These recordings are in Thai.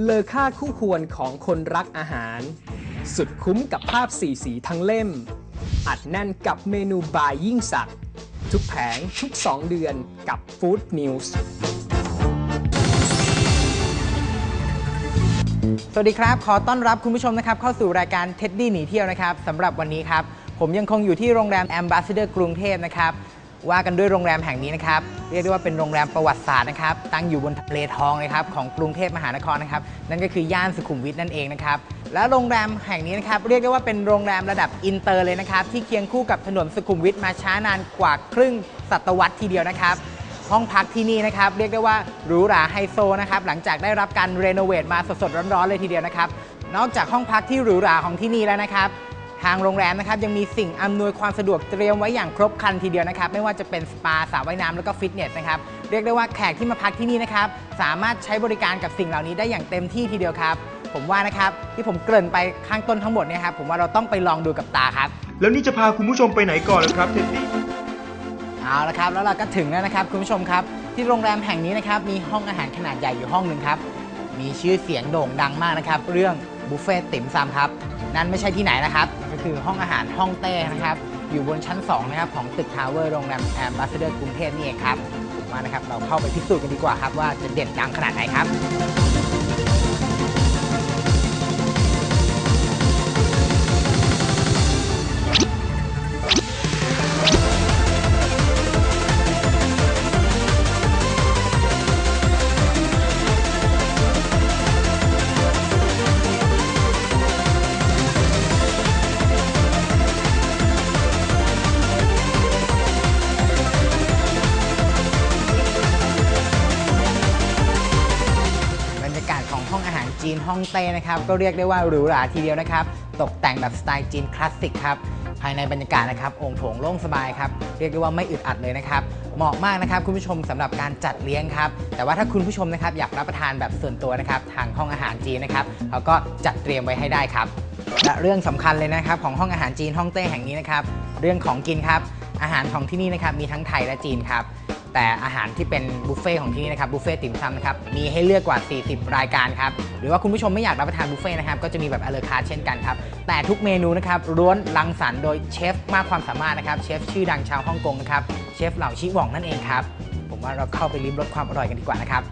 เลอค่าคู่ควรของคนรักอาหาร สุดคุ้มกับภาพสีสีทั้งเล่ม อัดแน่นกับเมนูบายยิ่งสัก ทุกแผงทุก 2 เดือนกับ Food News สวัสดีครับ ขอต้อนรับคุณผู้ชมนะครับ เข้าสู่รายการเท็ดดี้หนีเที่ยวนะครับสำหรับวันนี้ครับ ผมยังคงอยู่ที่โรงแรม Ambassador กรุงเทพนะครับ ว่ากันด้วยโรงแรมแห่งนี้นะครับ เรียกได้ว่าเป็นโรงแรมประวัติศาสตร์นะครับ ตั้งอยู่บนทะเลทองเลยครับของกรุงเทพมหานครนะครับ นั่นก็คือย่านสุขุมวิทนั่นเองนะครับ และโรงแรมแห่งนี้นะครับ เรียกได้ว่าเป็นโรงแรมระดับอินเตอร์เลยนะครับ ที่เคียงคู่กับถนนสุขุมวิทมาช้านานกว่าครึ่งศตวรรษทีเดียวนะครับ ห้องพักที่นี่นะครับ เรียกได้ว่าหรูหราไฮโซนะครับ หลังจากได้รับการรีโนเวทมาสดๆร้อนๆเลยทีเดียวนะครับ นอกจากห้องพักที่หรูหราของที่นี่แล้วนะครับ ทางโรงแรมนะครับยังมีสิ่งอำนวยความสะดวกเตรียมไว้อย่างครบครันทีเดียวนะครับ ไม่ว่าจะเป็นสปาสระว่ายน้ำแล้วก็ฟิตเนสนะครับเรียกได้ว่าแขกที่มาพักที่นี่นะครับสามารถใช้บริการกับสิ่งเหล่านี้ได้อย่างเต็มที่ทีเดียวครับ ผมว่านะครับที่ผมเกริ่นไปข้างต้นทั้งหมดเนี่ยครับผมว่าเราต้องไปลองดูกับตาครับ แล้วนี่จะพาคุณผู้ชมไปไหนก่อนล่ะครับเท็ดดี้เอาละครับแล้วเราก็ถึงแล้วนะครับคุณผู้ชมครับที่โรงแรมแห่งนี้นะครับมีห้องอาหารขนาดใหญ่อยู่ห้องหนึ่งครับมีชื่อเสียงโด่งดังมากนะครับเรื่องบุฟเฟ่ต์ติ๋มซำครับนั่นไม่ใช่ที่ไหนนะครับก็ คือห้องอาหารห้องเต้นะครับ อยู่บนชั้น 2 นะครับ ของตึกทาวเวอร์โรงแรมแอมบาสเดอร์กรุงเทพนี่เองครับมานะครับ เราเข้าไปพิสูจน์กันดีกว่าครับ ว่าจะเด่นดังขนาดไหนครับ ฮ่องเต้นะครับ ก็เรียกได้ว่าหรูหราทีเดียวนะครับ ตกแต่งแบบสไตล์จีนคลาสสิกครับ ภายในบรรยากาศนะครับโองค์โถงโล่งสบายครับ เรียกได้ว่าไม่อึดอัดเลยนะครับ เหมาะมากนะครับคุณผู้ชมสำหรับการจัดเลี้ยงครับ แต่ว่าถ้าคุณผู้ชมนะครับอยากรับประทานแบบส่วนตัวนะครับ ทางห้องอาหารจีนนะครับเขาก็จัดเตรียมไว้ให้ได้ครับ และเรื่องสำคัญเลยนะครับของห้องอาหารจีนฮ่องเต้แห่งนี้นะครับ เรื่องของกินครับ อาหารของที่นี่นะครับมีทั้งไทยและจีนครับ แต่อาหารที่เป็นบุฟเฟ่ของที่นี่นะครับบุฟเฟ่ติ่มซำนะครับมีให้เลือกกว่า 40 รายการครับหรือว่าคุณผู้ชมไม่อยากรับประทานบุฟเฟ่นะครับก็จะมีแบบอเลคาร์เช่นกันครับแต่ทุกเมนูนะครับล้วนรังสรรค์โดยเชฟมากความสามารถนะครับเชฟชื่อดังชาวฮ่องกงนะครับเชฟเหล่าชิหว่องนั่นเองครับผมว่าเราเข้าไปริมรสความอร่อยกันดีกว่านะครับ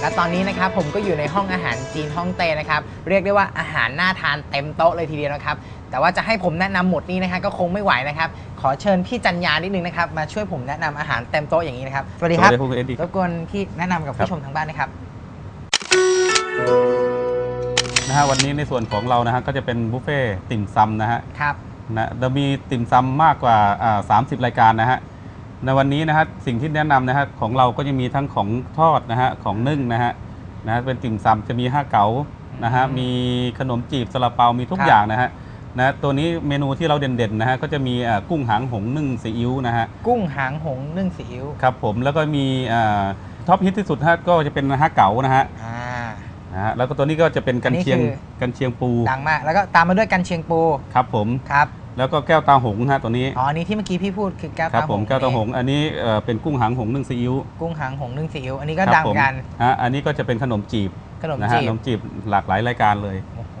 และตอนนี้นะครับผมก็อยู่ในห้องอาหารจีนฮ่องเต้นะครับ เรียกได้ว่าอาหารน่าทานเต็มโต๊ะเลยทีเดียวนะครับ แต่ว่าจะให้ผมแนะนำหมดนี้นะฮะก็คงไม่ไหวนะครับ ขอเชิญพี่จันยานิดนึงนะครับ มาช่วยผมแนะนำอาหารเต็มโต๊ะอย่างนี้นะครับสวัสดีครับสวัสดีครับคุณเอ็ดดี้รบกวนพี่แนะนำกับผู้ชมทางบ้านนะครับนะฮะวันนี้ในส่วนของเรานะฮะก็จะเป็นบุฟเฟ่ต์ติ่มซำนะฮะครับนะเรามีติ่มซำมากกว่าอ่า30รายการนะฮะในวันนี้นะฮะสิ่งที่แนะนำนะฮะของเราก็จะมีทั้งของทอดนะฮะของนึ่งนะฮะนะฮะเป็นติ่มซำจะมีห้าเก๋านะฮะอืมมีขนมจีบซาลาเปามีทุกครับอย่างนะฮะ นะตัวนี้เมนูที่เราเด่นๆนะฮะก็จะมีอ่ากุ้งหางหงนึ่งซีอิ๊วนะฮะกุ้งหางหงนึ่งซีอิ๊วครับผมแล้วก็มีอ่าท็อปฮิตที่สุดฮะก็จะเป็นห้าเก๋านะฮะอ่า นะฮะแล้วก็ตัวนี้ก็จะเป็นกันเชียงอันนี้คือ กันเชียงปูดังมาก แล้วก็ตามมาด้วยกันเชียงปูครับผมครับแล้วก็แก้วตาหงส์ฮะตัวนี้อ๋ออันนี้ที่เมื่อกี้พี่พูดคือแก้วครับตาหผมงแก้วตาหงส์อันนี้เอ่อเป็นกุ้งหางหงส์นึ่งซีอิ๊วกุ้งหางหงนึ่งซีอิ๊วอันนี้ก็ครับดังเหมือนกันผมฮะอันนี้ก็จะเป็นขนมจีบขนมนะฮะจีขบนมจีบหลากหลายรายการเลย โอ้โห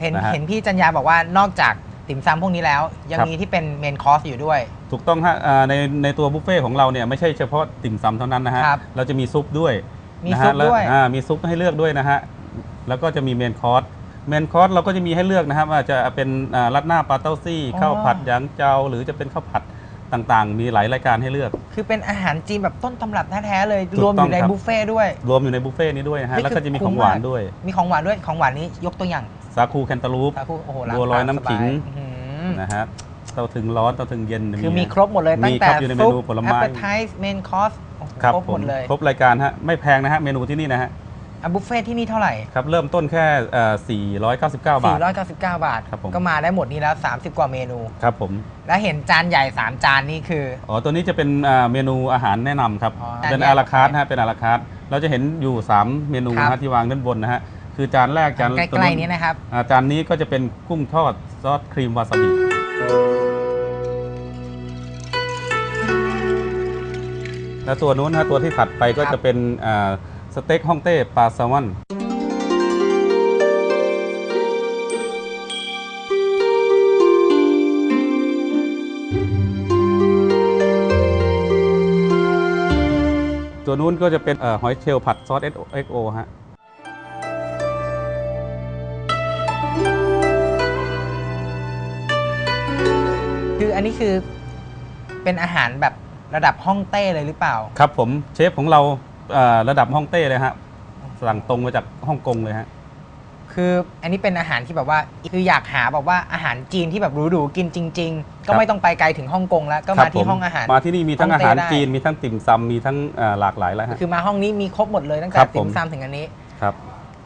เห็นนะฮะ เห็นพี่จัญญาบอกว่านอกจากติ่มซำพวกนี้แล้ว ยังครับ มีที่เป็นเมนคอร์สอยู่ด้วย ถูกต้องฮะอ่าในในตัวบุฟเฟ่ของเราเนี่ยไม่ใช่เฉพาะติ่มซำเท่านั้นนะฮะ ครับเราจะมีซุปด้วยมีนะฮะซุปแล้ด้วย อ่ามีซุปให้เลือกด้วยนะฮะ แล้วก็จะมีเมนคอร์สเมนคอร์สเราก็จะมีให้เลือกนะครับว่าจะเป็นอ่ารัดหน้าปลาเต้าซี่อ๋อ ข้าวผัดหยางเจ้าหรือจะเป็นข้าวผัดต่างๆ มีหลายรายการให้เลือก คือเป็นอาหารจีนแบบต้นตำรับแท้ๆเลย ถูกรวมอยู่ในต้องครับ บุฟเฟ่ต์ด้วย รวมอยู่ในบุฟเฟ่นี้ด้วยนะฮะนี่แล้วก็จะมีคือของหวานคุ้มมาก ด้วย มีของหวานด้วยของหวานนี้ยกตัวอย่างสาคูแคนตาลูป สาคูโอ้โหบัวลอยน้ำสบาขิงอื้อหือนะฮะเตาถึงร้อนเตาถึงเย็นคือมีนะครบหมดเลยมีตั้งแต่ครับอยู่ในเมนูผลไม้แอปเปอร์ไทส์เมนคอร์สครับครบผหมมดเลยครบรายการฮะไม่แพงนะฮะเมนูที่นี่นะฮะอะบุฟเฟ่ต์ที่นี่เท่าไหร่ครับ เริ่มต้นแค่เอ่อ499 บาท 499 บาทครับผมก็มาได้หมดนี้แล้ว 30 กว่าเมนู ครับผม และเห็นจานใหญ่ 3 จานนี่คือ อ๋อ ตัวนี้จะเป็นอ่าเมนูอาหารแนะนำครับอ๋อเป็นจานใหญ่อาราคาร์ทฮะเป็นอาราคาร์ทเราจะเห็นอยู่ 3 เมนูครับนะฮะที่วางด้านบนนะฮะ คือจานแรกจานใกตัวล้ๆนี้นะครับอ่าจานนี้ก็จะเป็นกุ้งทอดซอสครีมวาซาบิแล้วตัวนู้นนะตัวที่ถัดไปก็ครับจะเป็นอ่าสเต็กฮ่องเต้ปลาแซลมอนตัวนู้นก็จะเป็นเอ่อหอยเชลล์ผัดซอส XO ฮะคือ อันนี้คือเป็นอาหารแบบระดับฮ่องเต้เลยหรือเปล่า ครับผมเชฟของเราเอ่อระดับฮ่องเต้เลยฮะสั่งตรงมาจากฮ่องกงเลยฮะ คืออันนี้เป็นอาหารที่แบบว่าคืออยากหาแบบว่าอาหารจีนที่แบบหรูๆกินจริง ๆ ก็ครับไม่ต้องไปไกลถึงฮ่องกงแล้ว ก็ครัมาบที่ผห้องอาหาร มาที่นี่มีทั้งฮ่องอาเต้หารได้ จีนมีทั้งติ่มซำมีทั้งเอ่อหลากหลายแล้วฮะ คือมาห้องนี้มีครบหมดเลยตั้งแต่ครับผม ติ่มซำถึงอันนี้ ครับ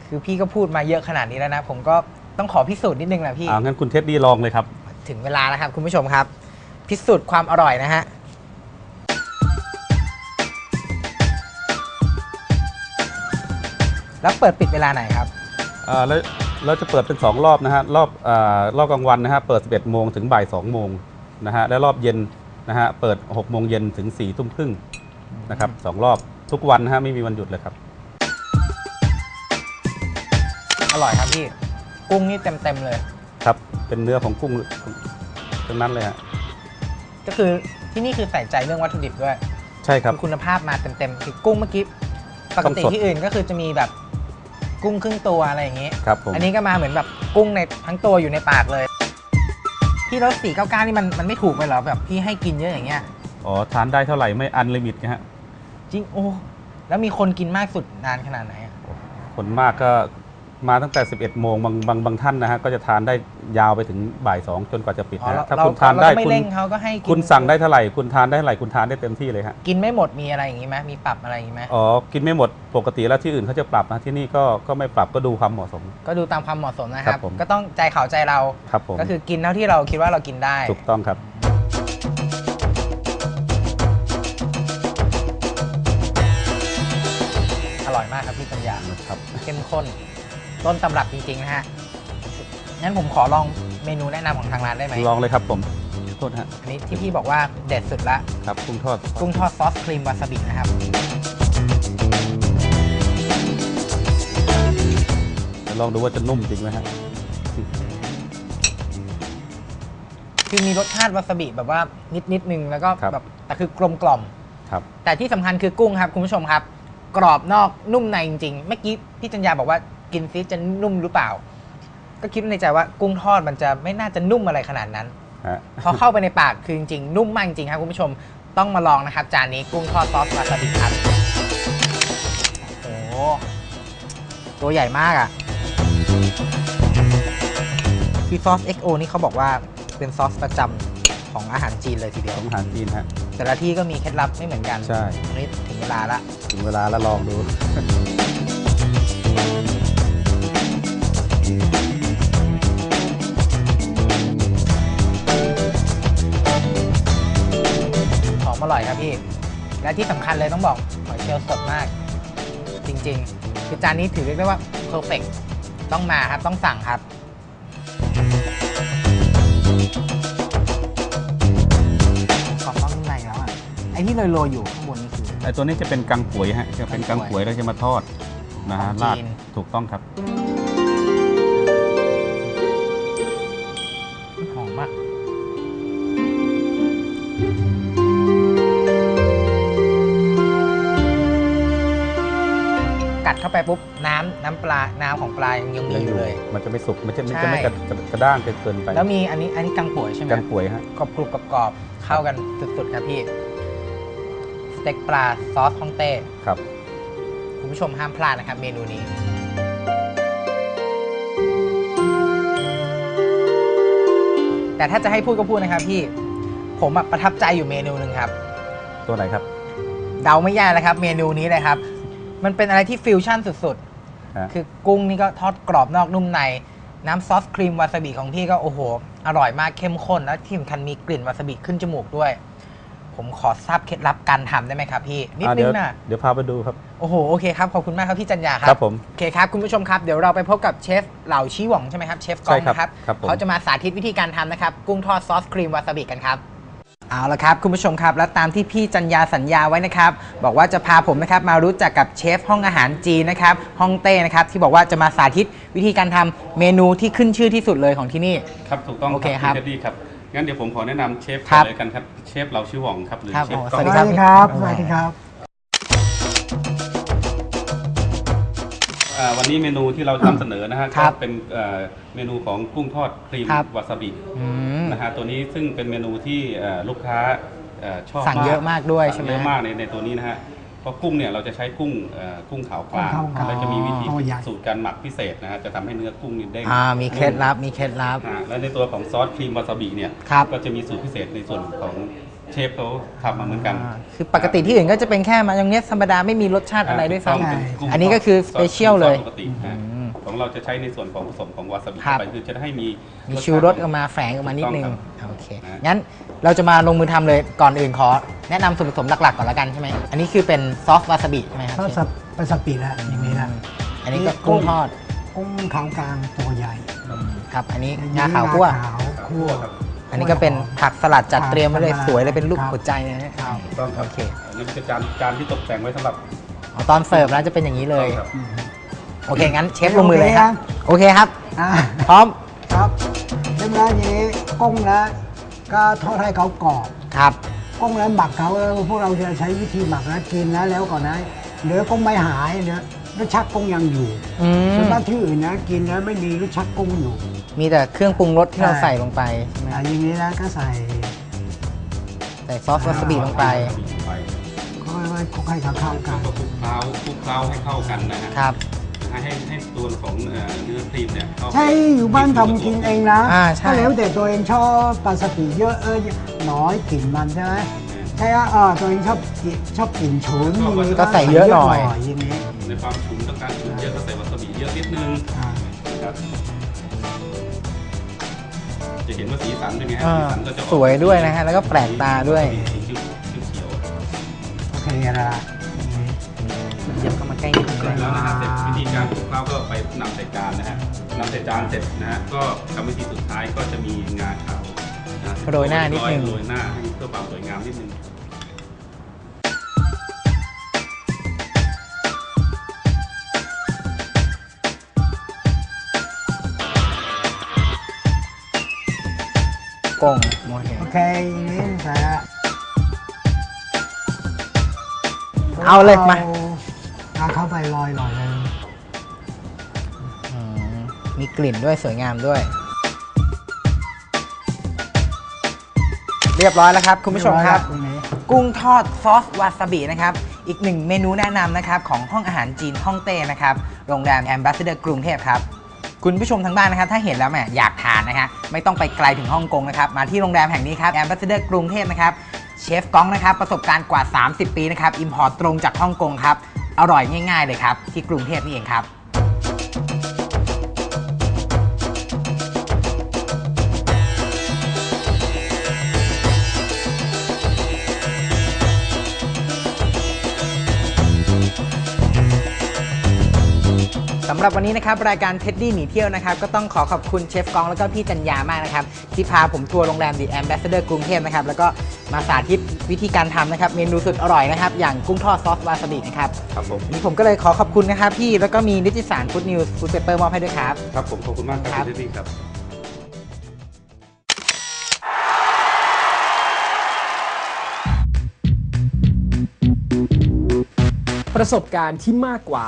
คือพี่ก็พูดมาเยอะขนาดนี้แล้วนะ ผมก็ต้องขอพิสูจน์นิดนึงแหละพี่อ่างั้นคุณเท็ดดี้ลองเลยครับ ถึงเวลาแล้วครับคุณผู้ชมครับ พิสูจน์ความอร่อยนะฮะแล้วเปิดปิดเวลาไหนครับ อ่าแล้วเราจะเปิดเป็น 2 รอบนะฮะรอบอารอบกลางวันนะฮะเปิด 11 โมงถึงบ่าย 2 โมงนะฮะและรอบเย็นนะฮะเปิด 6 โมงเย็นถึง 4 ทุ่มครึ่งนะครับสองรอบทุกวันนะฮะไม่มีวันหยุดเลยครับ อร่อยครับพี่ กุ้งนี่เต็มๆเลย ครับ เป็นเนื้อของกุ้งทั้งนั้นเลยฮะ ก็คือที่นี่คือใส่ใจเรื่องวัตถุดิบด้วยใช่ครับคือคุณภาพมาเต็มๆคือกุ้งเมื่อกี้ปกติต้องสดที่อื่นก็คือจะมีแบบกุ้งครึ่งตัวอะไรอย่างงี้ครับผมอันนี้ก็มาเหมือนแบบกุ้งในทั้งตัวอยู่ในปากเลยพี่รถสี่เก้าเก้านี่มันมันไม่ถูกไปเหรอแบบพี่ให้กินเยอะอย่างเงี้ยอ๋อทานได้เท่าไหร่ไม่อันลิมิตนะฮะจริงโอ้แล้วมีคนกินมากสุดนานขนาดไหนอะผลมากก็ มาตั้งแต่ 11 โมงบางบางบางท่านนะฮะก็จะทานได้ยาวไปถึงบ่าย 2 จนกว่าจะปิดอ๋อนะเราฮะถ้าเราคุณทานเราได้ก็ไม่คุณเร่งเขาก็ให้กินคุณสั่งได้เท่าไหร่คุณทานได้เท่าไหร่คุณทานได้เต็มที่เลยฮะกินไม่หมดมีอะไรอย่างงี้ไหมมีปรับอะไรอย่างงี้ไหมอ๋อกินไม่หมดปกติแล้วที่อื่นเขาจะปรับนะที่นี่ก็ก็ไม่ปรับก็ดูความเหมาะสม ก็ดูตามความเหมาะสมนะคครัรับบ ผม ก็ต้องใจเขาใจเรา ครับผมก็คือกินเท่าที่เราคิดว่าเรากินได้ ถูกต้องครับ อร่อยมากครับพี่ปัญญาครับ เข้มข้น ต้นตำรับจริงๆนะฮะ งั้นผมขอลองเมนูแนะนำของทางร้านได้ไหมลองเลยครับผมโทษนะฮะอันนี้ที่พี่บอกว่าเด็ดสุดละครับกุ้งทอดกุ้งทอดซอสครีมวาซาบินะครับเดี๋ยวลองดูว่าจะนุ่มจริงไหมฮะคือมีรสชาติวาซาบิแบบว่านิดนิดนึงแล้วก็ครับแบบแต่คือกลมกล่อมครับ แต่ที่สำคัญคือกุ้งครับคุณผู้ชมครับ กรอบนอกนุ่มในจริงๆเมื่อกี้พี่จัญญาบอกว่า กินซิจะนุ่มหรือเปล่า ก็คิดในใจว่ากุ้งทอดมันจะไม่น่าจะนุ่มอะไรขนาดนั้น ฮะ พอเข้าไปในปากคือจริงๆนุ่มมากจริงๆครับคุณผู้ชมต้องมาลองนะครับ จานนี้กุ้งทอดซอสวาซาบิครับโอ้โหตัวใหญ่มากอะ่ะคือซอส XO นี่เขาบอกว่าเป็นซอสประจำของอาหารจีนเลยทีเดียวของอาหารจีนฮะ แต่ละที่ก็มีเคล็ดลับไม่เหมือนกันใช่อันนี้ถึงเวลาละ ถึงเวลาแล้วลองดู ร่อยครับพี่ และที่สำคัญเลยต้องบอกหอยเชลล์สดมาก จริงๆ คือจานนี้ถือเรียกได้ว่าเพอร์เฟกต้องมาครับต้องสั่งครับขอบต้องในแล้วอะไอ้ที่โรยๆอยู่ข้างบนนี่คือไอตัวนี้จะเป็นกังป่วยฮะจะเป็นกังป่วยแล้วจะมาทอดนะฮะของราดจีนถูกต้องครับ ปปุ๊บน้ำน้ำปลาน้ำของปลายังยังมีอยู่เลย มันจะไม่สุกมันจะมันใช่จะไม่กระกระกระด้างเกินไป แล้วมีอันนี้อันนี้กังป่วยใช่ไหมกังป่วยฮะกรอบกรุบกรอบๆเข้ากันสุดๆครับพี่สเต็กปลาซอสฮ่องเต้ครับคุณผู้ชมห้ามพลาดนะครับ เมนูนี้แต่ถ้าจะให้พูดก็พูดนะครับพี่ ผมอะประทับใจอยู่เมนูหนึ่งครับ ตัวไหนครับ เดาไม่ยากเลยครับ เมนูนี้เลยครับ มันเป็นอะไรที่ฟิวชั่นสุดฮะ ๆ คือกุ้งนี่ก็ทอดกรอบนอกนุ่มใน น้ำซอสครีมวาซาบิของพี่ก็โอ้โห อร่อยมากเข้มข้น แล้วที่สำคัญมีกลิ่นวาซาบิขึ้นจมูกด้วย ผมขอทราบเคล็ดลับการทำได้ไหมครับพี่ นิดอะนึเดี๋งยวนะเดี๋ยวพาไปดูครับ โอ้โหโอเคครับขอบคุณมากครับพี่จันยาครั ครับผม โอเคครับ คุณผู้ชมครับ เดี๋ยวเราไปพบกับเชฟเหล่าชี้หว่องใช่ไหมครับ เชฟกองใช่ครับนะครับ ครับผม เขาจะมาสาธิตวิธีการทำนะครับ กุ้งทอดซอสครีมวาซาบิกันครับ เอาละครับ คุณผู้ชมครับ และตามที่พี่จัญญาสัญญาไว้นะครับ บอกว่าจะพาผมนะครับมารู้จักกับเชฟห้องอาหารจีนนะครับห้องเต้นะครับที่บอกว่าจะมาสาธิตวิธีการทำเมนูที่ขึ้นชื่อที่สุดเลยของที่นี่ ครับถูกต้องโอเคครับณเท็ดดี้ครับงั้นเดี๋ยวผมขอแนะนำเชฟครับก่อนเลยกันครับเชฟเราชื่อหว่องครับหรือครับเชฟโอ้ก้องสวัสดีสวัสดีครับ สวัสดีครับ อ่าวันนี้เมนูที่เรานำเสนอนะฮะครัก็บเป็นเอ่อเมนูของกุ้งทอดครีมครับ วาซาบิ อืม นะฮะตัวนี้ซึ่งเป็นเมนูที่เอ่อลูกค้าเอ่อชอบสั่งเยอะมากด้วยใช่ไหม สั่งเยอะมากในในตัวนี้นะฮะเพราะกุ้งเนี่ยเราจะใช้กุ้งเอ่อกุ้งขาวกลางกุ้งขาวกลาง แล้วจะมีวิธีตัวใหญ่ สูตรการหมักพิเศษนะฮะจะทำให้เนื้อกุ้งนี่เด้งอ่ามีเคล็ดลับมีเคล็ดลับ อ่าและในตัวของซอสครีมวาซาบิเนี่ยครับ ก็จะมีสูตรพิเศษในส่วนของเชฟเขาทำมาเหมือนกันอ่าคือปกติที่อื่นก็จะเป็นแค่มายองเนสธรรมดาไม่มีรสชาติอะไรด้วยต้องซ้ำเป็นกุ้งอันนี้ก็คือซสเปเชียลเลย ซอสปกตินะอืม ของเราจะใช้ในส่วนของผสมของวาซาบิครับเข้าไปคือจะให้มีมีชูรสออกมาแฝงออกมานิดนึงถูกต้องครับโอเคนะงั้นเราจะมาลงมือทำเลย ก่อนอื่นขอ แนะนำส่วนผสมหลักๆก่อนละกันใช่ไหม อันนี้คือเป็นซอสวาซาบิใช่ไหมครับก็สับเป็นสปีแล้วอย่างนี้นะ อันนี้ก็กุ้งทอดกุ้งขาวกลางตัวใหญ่ครับ อันนี้งาขาวคั่วงขาวคั่ว ครับอันนี้ก็เป็นผักสลัดจัดเตรียมไว้เลยครับสวยเลยเป็นรูปครับหัวใจนะฮะ ครับต้องครับโอเค อันนี้เป็นจานจานที่ตกแต่งไว้สำหรับอ๋อตอนเสิร์ฟแล้วจะเป็นอย่างนี้เลย ครับ โอเค งั้นเชฟลงมือเลยครับ โอเคครับ อ่าพร้อม ครับเรียบร้อยอย่างนี้กุ้งแล้วก็ทอดให้เขากรอบครับ กุ้งแล้วหมักเขาเออพวกเราจะใช้วิธีหมักแล้วกินแล้วแล้วก่อนนะเนื้อกุ้งไม่หายเนื้อรสชาติกุ้งยังอยู่อืส่วนมมากที่อื่นนะ กินแล้วไม่มีรสชาติกุ้งอยู่ มีแต่เครื่องปรุงรสที่เราใช่ ใส่ลงไปใช่ไหมอ่าอย่างนี้นะก็ใส่ใส่ซอสวาซาบิลงไปไปค่อยๆคลุกให้เขาเข้ากันแล้วก็คลุกเคล้าคลุกเคล้าให้เข้ากันนะฮะครับ ให้ให้ให้ตัวของเอ่อเนื้อครีมเนี่ยเข้าไปใช่อยู่บ้านทำกินเองนะอ่าใช่ถ้าแล้วแต่ตัวเองชอบปลาสติเยอะเออน้อยกลิ่นมันใช่ไหมใช่อะอ่าตัวเองชอบกินชอบกลิ่นฉุนอย่างนี้ก็ใส่เยอะหน่อย อย่างนี้ในความฉุนต้องการฉุนเยอะก็ใส่วาซาบิเยอะนิดนึงอ่า นะครับจะเห็นว่าสีสันเป็นไงฮะอ่าสีสันก็จะออกสวยด้วยนะฮะแล้วก็แปลกตาด้วย สีเขียวเขียวโอเคละ เข้ามาใกล้นิดนึงๆแล้วนะฮะเสร็จวิธีการคลุกเคล้าก็ไปนำใส่จานนะฮะนำใส่จานเสร็จนะฮะก็กรรมวิธีสุดท้ายก็จะมีงาขาวนะโรยหน้านิดนึง โรยหน้าให้เพื่อความสวยงามนิดนึงกงโอเคโอเคอย่างนี้ใส่ละเอาเลยมา เอา เข้าไปลอยหน่อยนึงอืมมีกลิ่นด้วยสวยงามด้วย เรียบร้อยแล้วครับ คุณผู้ชมครับ ตรงนี้กุ้งทอดซอสวาซาบินะครับ อีกหนึ่งเมนูแนะนำนะครับ ของห้องอาหารจีนฮ่องเต้นะครับ โรงแรมแอมบ s สเดอร์กรุงเทพครับ คุณผู้ชมทางบ้านนะครับ ถ้าเห็นแล้วแหมอยากทานนะฮะไม่ต้องไปไกลถึงฮ่องกงนะครับ มาที่โรงแรมแห่งนี้ครับแอมบ s สเดอร์กรุงเทพนะครับ เชฟก้องนะครับ ประสบการณ์กว่า 30 ปีนะครับอิมพอร์ตตรงจากฮ่องกงครับ อร่อยง่ายๆเลยครับ ที่กรุงเทพนี่เองครับำหรับวันนี้นะครับรายการเท็ดดี้หนีเที่ยวนะครับก็ต้องขอขอบคุณเชฟกองแล้วก็พี่จัญญามากนะครับที่พาผมทัวร์โรงแรมดีแอมบ s สเดอร์กรุงเทพนะครับแล้วก็มาสาธิตวิธีการทำนะครับเมนูสุดอร่อยนะครับอย่างกุ้งทอดซอสวาซาบินะครับครับผมวันนี้ผมก็เลยขอขอบคุณนะครับพี่แล้วก็มีนิติสารฟู้ดนิวส์ฟู้ดเปเปอร์มอบให้ด้วยครับครับผมขอบคุณมากคครัรับบที่นี่ครับประสบการณ์ที่มากกว่า